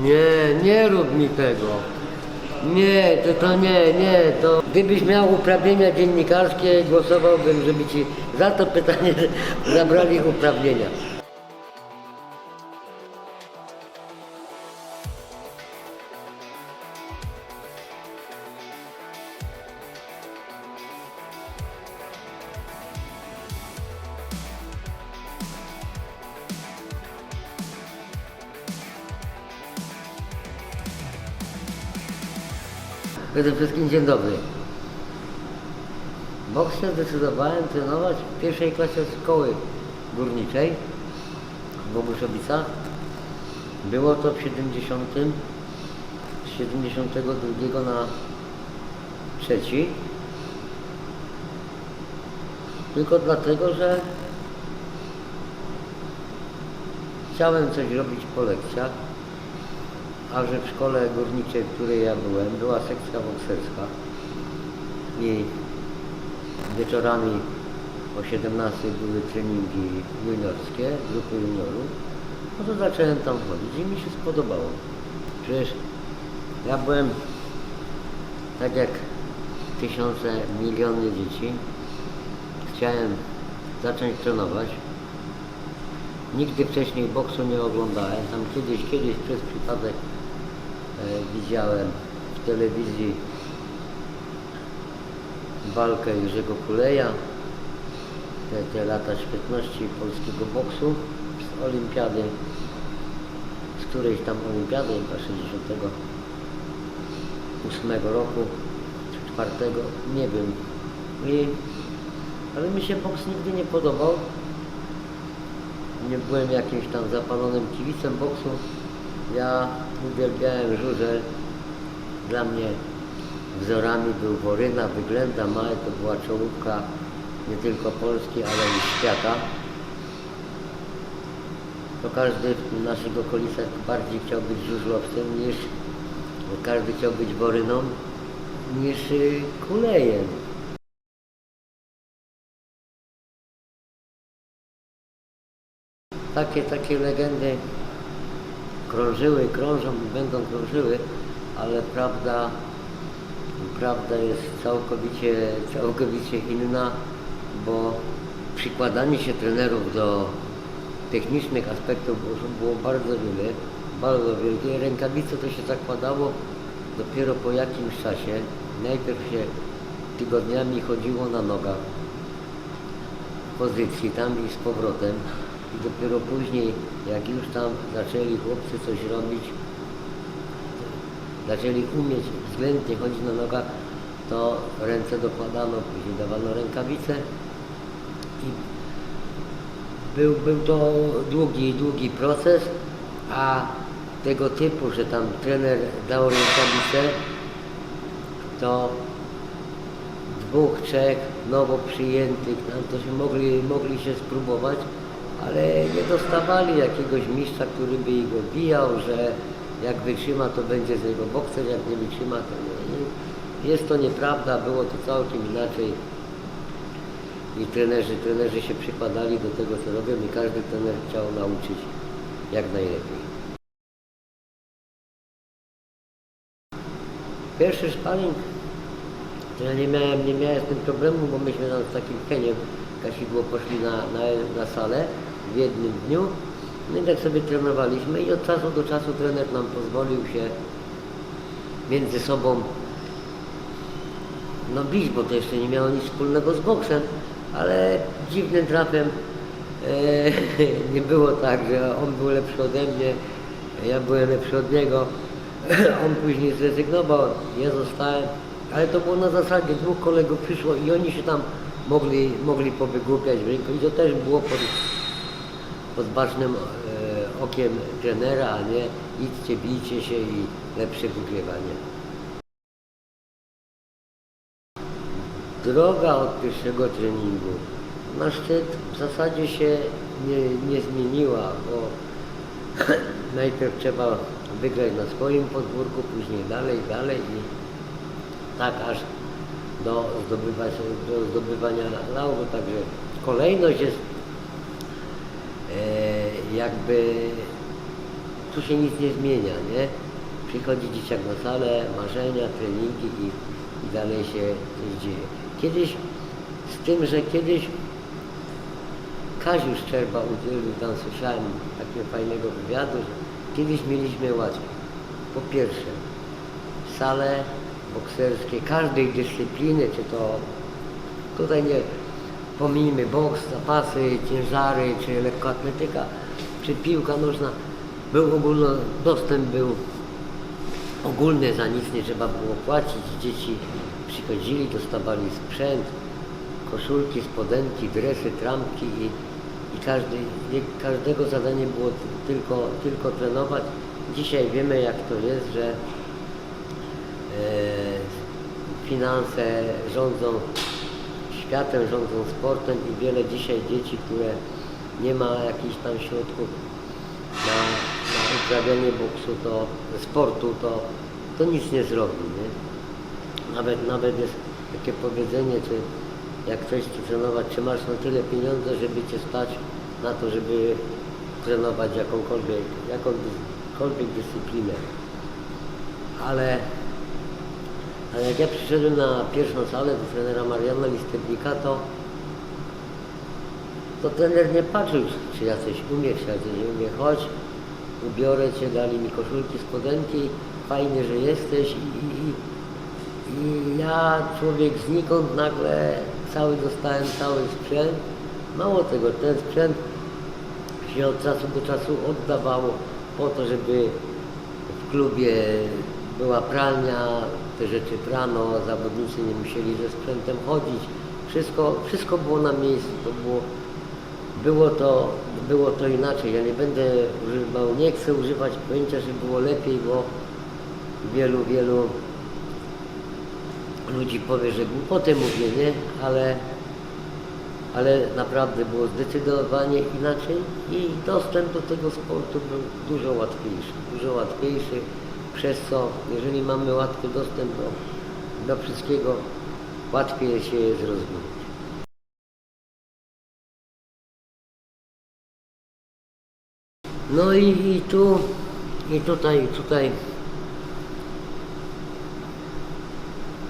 Nie, nie rób mi tego. Nie, to, to nie, nie, to gdybyś miał uprawnienia dziennikarskie, głosowałbym, żeby ci za to pytanie zabrali uprawnienia. Przede wszystkim dzień dobry. Boks zdecydowałem trenować w pierwszej klasie szkoły górniczej w Boguszowicach. Było to w 70, z 72 na trzeci. Tylko dlatego, że chciałem coś robić po lekcjach a że w szkole górniczej, w której ja byłem, była sekcja bokserska i wieczorami o 17 były treningi juniorskie, grupy juniorów, no to zacząłem tam chodzić i mi się spodobało. Przecież ja byłem, tak jak tysiące, miliony dzieci, chciałem zacząć trenować. Nigdy wcześniej boksu nie oglądałem. Tam kiedyś, kiedyś przez przypadek widziałem w telewizji walkę Jerzego Kuleja, te, te lata świetności polskiego boksu z olimpiady, z którejś tam olimpiady, chyba 68 roku, czy 4, nie wiem. I, ale mi się boks nigdy nie podobał nie byłem jakimś tam zapalonym kibicem boksu. Ja uwielbiałem żużel. Dla mnie wzorami był Woryna, Wyględa, Małe to była czołówka nie tylko Polski, ale i świata. To każdy w naszych okolicach bardziej chciał być żużlowcem niż każdy chciał być Woryną niż y, kulejem. takie, takie legendy krążyły, krążą i będą krążyły, ale prawda, prawda jest całkowicie, całkowicie inna, bo przykładanie się trenerów do technicznych aspektów było, bardzo wiele, bardzo wielkie. Rękawice to się zakładało dopiero po jakimś czasie. Najpierw się tygodniami chodziło na nogach pozycji tam i z powrotem. I dopiero później, jak już tam zaczęli chłopcy coś robić, zaczęli umieć względnie chodzić na nogach, to ręce dokładano, później dawano rękawice i był, był to długi, długi proces, a tego typu, że tam trener dał rękawice, to dwóch, trzech nowo przyjętych, tam to się mogli, mogli się spróbować, ale nie dostawali jakiegoś mistrza, który by ich odbijał, że jak wytrzyma, to będzie z niego bokser, jak nie wytrzyma, to nie. I Jest to nieprawda, było to całkiem inaczej. I trenerzy, trenerzy się przykładali do tego, co robią i każdy trener chciał nauczyć jak najlepiej. Pierwszy szpaling to ja nie miałem, nie miałem z tym problemu, bo myśmy tam z takim Heniem Kasidło poszli na, na, na salę w jednym dniu. No i tak sobie trenowaliśmy i od czasu do czasu trener nam pozwolił się między sobą no bić, bo to jeszcze nie miało nic wspólnego z boksem, ale dziwnym trafem e, nie było tak, że on był lepszy ode mnie, ja byłem lepszy od niego. On później zrezygnował, ja zostałem, ale to było na zasadzie dwóch kolegów przyszło i oni się tam mogli, mogli powygłupiać w rynku i to też było pod bacznym e, okiem trenera, a nie idźcie, bijcie się i lepsze wygrywanie. Droga od pierwszego treningu na szczyt w zasadzie się nie, nie zmieniła, bo najpierw trzeba wygrać na swoim podwórku, później dalej, dalej i tak aż do, zdobywać, do zdobywania lauru. Także kolejność jest jakby tu się nic nie zmienia, nie? Przychodzi dzieciak na salę, marzenia, treningi i, i dalej się coś dzieje. Kiedyś, z tym, że kiedyś Kaziusz Szczerba udzielił, tam słyszałem takiego fajnego wywiadu, że kiedyś mieliśmy łatwiej. Po pierwsze, sale bokserskie każdej dyscypliny, czy to tutaj nie pomijmy boks, zapasy, ciężary, czy lekkoatletyka, czy piłka nożna, był ogólno, dostęp był ogólny, za nic nie trzeba było płacić. Dzieci przychodzili, dostawali sprzęt, koszulki, spodenki, dresy, trampki i, i każdy, każdego zadanie było ty- tylko, tylko trenować. Dzisiaj wiemy jak to jest, że e, finanse rządzą światem, rządzą sportem i wiele dzisiaj dzieci, które nie ma jakichś tam środków na, na uprawianie boksu, to sportu, to, to nic nie zrobi, nie? Nawet, nawet jest takie powiedzenie, czy jak ktoś chce trenować, czy masz na tyle pieniądze, żeby cię stać na to, żeby trenować jakąkolwiek, jakąkolwiek dyscyplinę. Ale, ale jak ja przyszedłem na pierwszą salę do trenera Mariana Listewnika, to to trener nie patrzył, czy ja coś umiem, czy ja coś nie umiem. Chodź, ubiorę cię, dali mi koszulki, spodenki, fajnie, że jesteś i, i, i, i ja, człowiek znikąd, nagle cały dostałem cały sprzęt. Mało tego, ten sprzęt się od czasu do czasu oddawało po to, żeby w klubie była pralnia, te rzeczy prano, zawodnicy nie musieli ze sprzętem chodzić. Wszystko, wszystko było na miejscu, to było, było, to, było to inaczej. Ja nie będę używał, nie chcę używać pojęcia, że było lepiej, bo wielu, wielu ludzi powie, że głupoty mówię, nie? Ale, ale naprawdę było zdecydowanie inaczej i dostęp do tego sportu był dużo łatwiejszy, dużo łatwiejszy, przez co jeżeli mamy łatwy dostęp do, do wszystkiego, łatwiej się jest rozwijać. No i, i tu, i tutaj, tutaj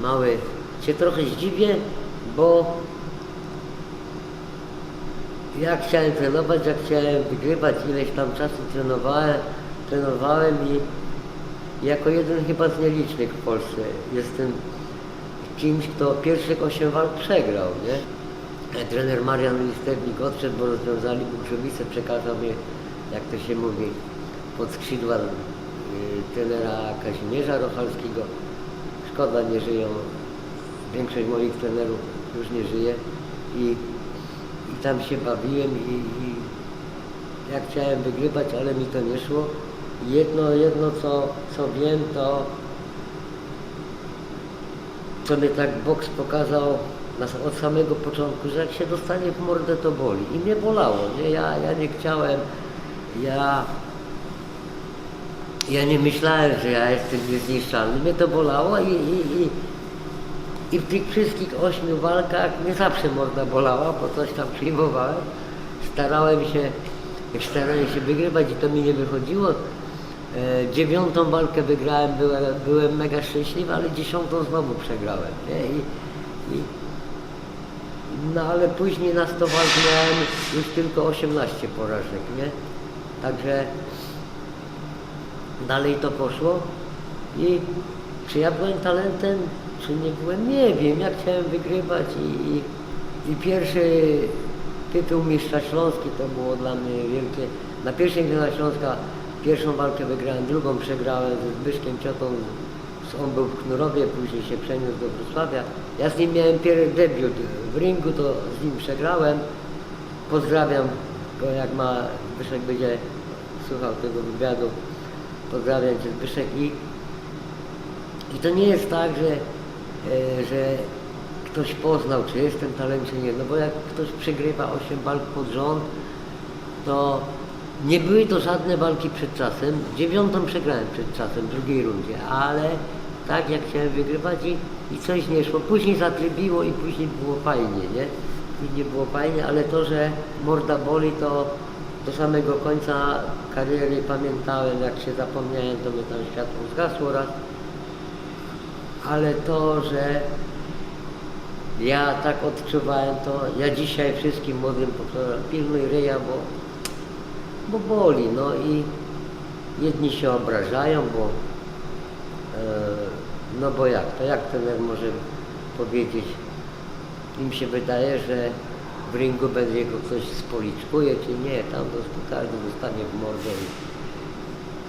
mały się trochę zdziwię, bo ja chciałem trenować, ja chciałem wygrywać, ileś tam czasu trenowałem, trenowałem i jako jeden chyba z nielicznych w Polsce jestem kimś, kto pierwszych 8 walk przegrał, nie? Trener Marian Listewnik odszedł, bo rozwiązali Bukrzowice, przekazał mnie, jak to się mówi, pod skrzydła y, trenera Kazimierza Rochalskiego. Szkoda, nie żyją. Większość moich trenerów już nie żyje i, i tam się bawiłem i, i ja chciałem wygrywać, ale mi to nie szło. Jedno, jedno co, co wiem, to co mnie tak boks pokazał od samego początku, że jak się dostanie w mordę, to boli. I mnie bolało, nie? Ja, ja nie chciałem, ja, ja nie myślałem, że ja jestem niezniszczalny. Mnie to bolało i, i, i, i w tych wszystkich ośmiu walkach nie zawsze morda bolała, bo coś tam przyjmowałem. Starałem się, starałem się wygrywać i to mi nie wychodziło. E, dziewiątą walkę wygrałem, byłem, byłem mega szczęśliwy, ale dziesiątą znowu przegrałem. Nie? I, i, no ale później na 100 walk miałem już tylko 18 porażek, nie? Także dalej to poszło i czy ja byłem talentem, czy nie byłem, nie wiem, ja chciałem wygrywać i, i, i pierwszy tytuł mistrza Śląski to było dla mnie wielkie. Na pierwszej Gmina Śląska pierwszą walkę wygrałem, drugą przegrałem ze Zbyszkiem Ciotą. On był w Knurowie, później się przeniósł do Wrocławia. Ja z nim miałem pierwszy debiut w ringu, to z nim przegrałem. Pozdrawiam go, jak ma Zbyszek będzie słuchał tego wywiadu. Pozdrawiam Cię Zbyszek i, i to nie jest tak, że, e, że ktoś poznał, czy jestem talent, czy nie. No bo jak ktoś przegrywa 8 walk pod rząd, to nie były to żadne walki przed czasem. Dziewiątą przegrałem przed czasem, w drugiej rundzie, ale tak jak chciałem wygrywać i, i coś nie szło. Później zatrybiło i później było fajnie, nie? Później było fajnie, ale to, że morda boli, to, do samego końca kariery pamiętałem, jak się zapomniałem, to mnie tam światło zgasło raz. Ale to, że ja tak odczuwałem to, ja dzisiaj wszystkim młodym powtarzam, pilnuj ryja, bo, bo boli, no i jedni się obrażają, bo e, no bo jak, to? Jak trener może powiedzieć, im się wydaje, że w ringu będzie go ktoś spoliczkuje, czy nie, tam każdy dostanie w mordę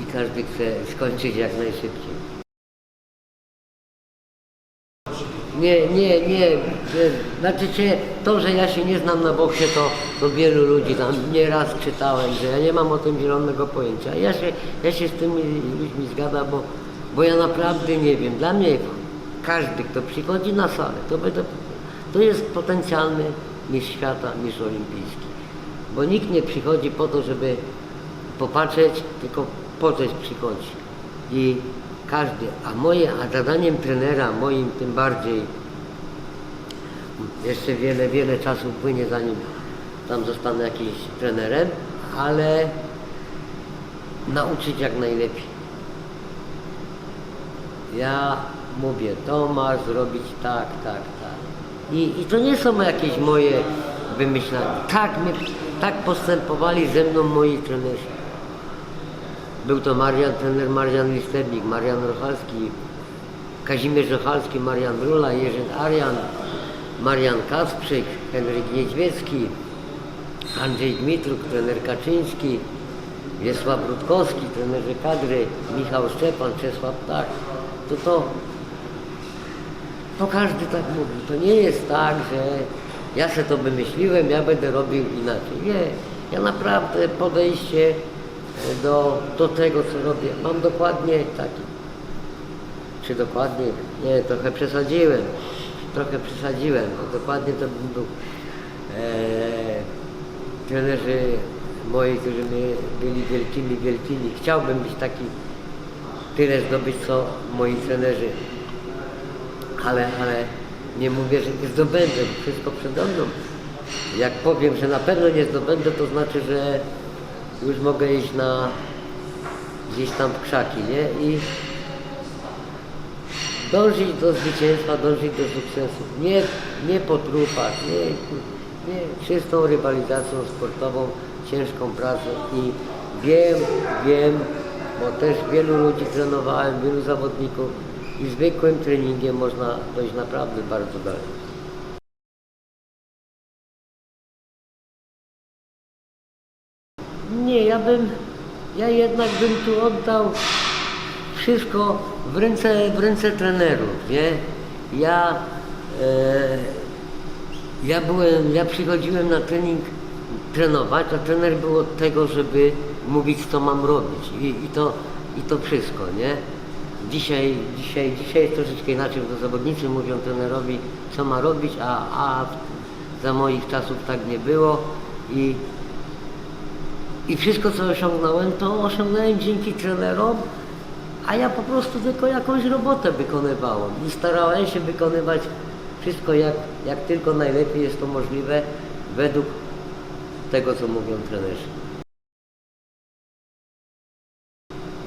i, i każdy chce skończyć jak najszybciej. Nie, nie, nie. Znaczy się, to, że ja się nie znam na boksie, to, to wielu ludzi tam nieraz czytałem, że ja nie mam o tym zielonego pojęcia. Ja się, ja się z tymi ludźmi zgadzam, bo, bo ja naprawdę nie wiem. Dla mnie każdy, kto przychodzi na salę, to, będę, to jest potencjalny mistrz świata, mistrz olimpijski. Bo nikt nie przychodzi po to, żeby popatrzeć, tylko po coś przychodzi. I każdy, a moje, a zadaniem trenera, moim tym bardziej, jeszcze wiele, wiele czasu płynie zanim tam zostanę jakimś trenerem, ale nauczyć jak najlepiej. Ja mówię, to masz zrobić tak, tak, tak. I, i to nie są jakieś moje wymyślania. Tak, tak postępowali ze mną moi trenerzy. Był to Marian, trener Marian Listernik, Marian Rochalski, Kazimierz Rochalski, Marian Brula, Jerzy Arian, Marian Kasprzyk, Henryk Niedźwiecki, Andrzej Dmitruk, trener Kaczyński, Wiesław Rutkowski, trenerzy kadry, Michał Szczepan, Czesław Tak. To to, to każdy tak mówi. To nie jest tak, że ja se to wymyśliłem, ja będę robił inaczej. Nie, ja naprawdę podejście do, do tego, co robię, mam dokładnie taki. Czy dokładnie? Nie, trochę przesadziłem. Trochę przesadziłem. bo Dokładnie to był. E, trenerzy moi, którzy byli wielkimi, wielkimi. Chciałbym być taki, tyle zdobyć, co moi trenerzy. Ale, ale nie mówię, że nie zdobędę, wszystko przede mną. Jak powiem, że na pewno nie zdobędę, to znaczy, że już mogę iść na gdzieś tam w krzaki, nie? I dążyć do zwycięstwa, dążyć do sukcesu. Nie, nie po trupach, nie, nie czystą rywalizacją sportową, ciężką pracą i wiem, wiem, bo też wielu ludzi trenowałem, wielu zawodników i zwykłym treningiem można dojść naprawdę bardzo daleko. Nie, ja bym, ja jednak bym tu oddał wszystko w ręce, w ręce trenerów, nie? Ja, e, ja byłem, ja przychodziłem na trening trenować, a trener był od tego, żeby mówić, co mam robić i, i, to, i to wszystko, nie? Dzisiaj, dzisiaj, dzisiaj jest troszeczkę inaczej, bo zawodnicy mówią trenerowi, co ma robić, a, a za moich czasów tak nie było i i wszystko, co osiągnąłem, to osiągnąłem dzięki trenerom, a ja po prostu tylko jakąś robotę wykonywałem i starałem się wykonywać wszystko jak, jak tylko najlepiej jest to możliwe według tego, co mówią trenerzy.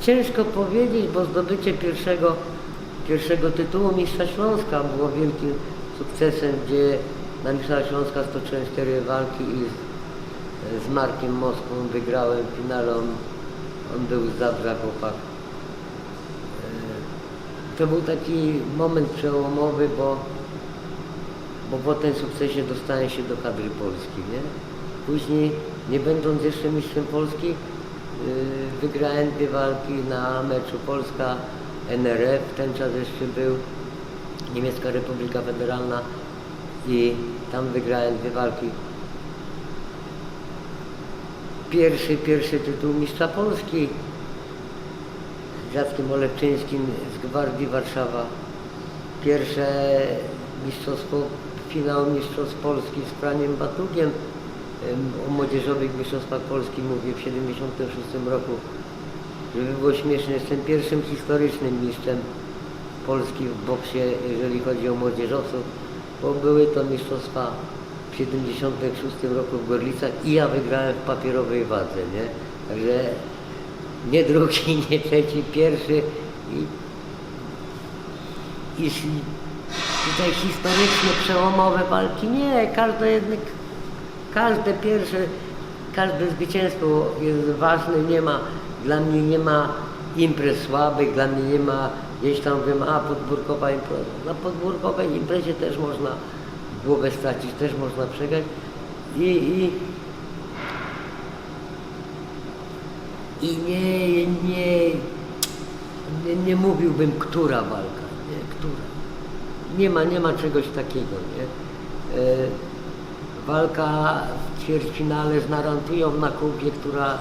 Ciężko powiedzieć, bo zdobycie pierwszego, pierwszego tytułu Mistrza Śląska było wielkim sukcesem, gdzie na Mistrza Śląska stoczyłem cztery walki i z, Markiem Moskwą wygrałem finale. On, on był z Zabrza chłopak. E, To był taki moment przełomowy, bo, bo po tym sukcesie dostałem się do kadry Polski, nie? Później, nie będąc jeszcze mistrzem Polski, yy, wygrałem dwie walki na meczu Polska-NRF. Ten czas jeszcze był Niemiecka Republika Federalna i tam wygrałem dwie walki. Pierwszy, pierwszy tytuł mistrza Polski z Jackiem Olewczyńskim z Gwardii Warszawa. Pierwsze mistrzostwo, finał mistrzostw Polski z Franiem Batugiem. Em, O młodzieżowych mistrzostwach Polski mówię w 76 roku. Żeby było śmieszne, jestem pierwszym historycznym mistrzem Polski w boksie, jeżeli chodzi o młodzieżowców, bo były to mistrzostwa w w 76 roku w Gorlicach i ja wygrałem w papierowej wadze, nie? Także nie drugi, nie trzeci, pierwszy i, i tutaj historycznie przełomowe walki, nie, każde jednak, każde pierwsze, każde zwycięstwo jest ważne, nie ma, dla mnie nie ma imprez słabych, dla mnie nie ma gdzieś tam wiem, a podwórkowa impreza. Na podwórkowej imprezie też można głowę stracić, też można przegrać i, i, i nie, nie, nie, nie mówiłbym, która walka, nie, która. Nie ma, nie ma czegoś takiego, nie. E, walka w ćwierćfinale z Narantują na Kubie, która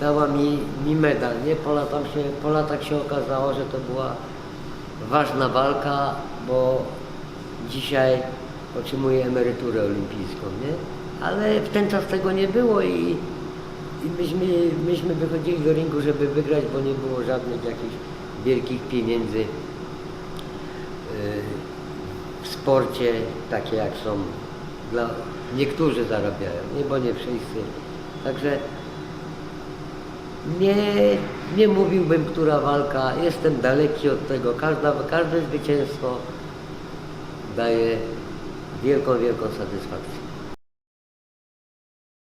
dała mi, mi medal, nie? Po, latach się, po latach się okazało, że to była ważna walka, bo dzisiaj otrzymuję emeryturę olimpijską, nie? Ale w ten czas tego nie było i, i myśmy, myśmy wychodzili do ringu, żeby wygrać, bo nie było żadnych jakichś wielkich pieniędzy yy, w sporcie, takie jak są dla niektórzy zarabiają, nie, bo nie wszyscy. Także nie, nie mówiłbym, która walka, jestem daleki od tego. Każda, każde zwycięstwo daje wielką, wielką satysfakcję.